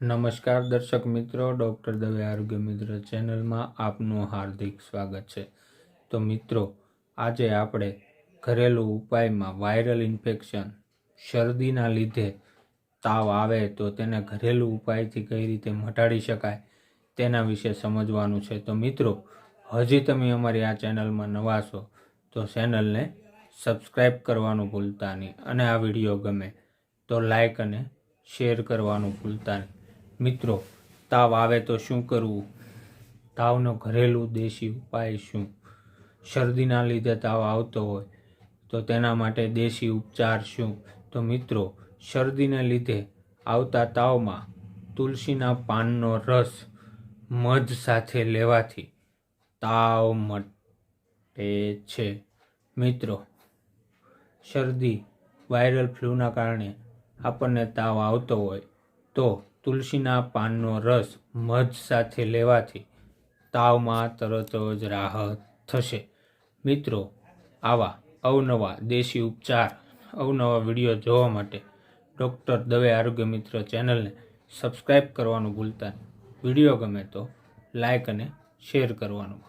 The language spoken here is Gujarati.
નમસ્કાર દર્શક મિત્રો, ડૉક્ટર દવે આરોગ્ય મિત્ર ચેનલમાં આપનું હાર્દિક સ્વાગત છે. તો મિત્રો, આજે આપણે ઘરેલું ઉપાયમાં વાયરલ ઇન્ફેક્શન, શરદીના લીધે તાવ આવે તો તેને ઘરેલું ઉપાયથી કઈ રીતે મટાડી શકાય તેના વિશે સમજવાનું છે. તો મિત્રો, હજી તમે અમારી આ ચેનલમાં નવા છો તો ચેનલને સબસ્ક્રાઈબ કરવાનું ભૂલતા નહીં અને આ વીડિયો ગમે તો લાઈક અને શેર કરવાનું ભૂલતા નહીં. મિત્રો, તાવ આવે તો શું કરવું? તાવનો ઘરેલું દેશી ઉપાય શું? શરદીના લીધે તાવ આવતો હોય તો તેના માટે દેશી ઉપચાર શું? તો મિત્રો, શરદીને લીધે આવતા તાવમાં તુલસીના પાનનો રસ મધ સાથે લેવાથી તાવ મટે છે. મિત્રો, શરદી, વાયરલ ફ્લૂના કારણે આપણને તાવ આવતો હોય તો તુલસીના પાનનો રસ મધ સાથે લેવાથી તાવમાં તરત જ રાહત થશે. મિત્રો, આવા અવનવા દેશી ઉપચાર, અવનવા વીડિયો જોવા માટે ડૉક્ટર દવે આરોગ્ય મિત્ર ચેનલને સબસ્ક્રાઈબ કરવાનું ભૂલતા નહીં. વીડિયો ગમે તો લાઈક અને શેર કરવાનું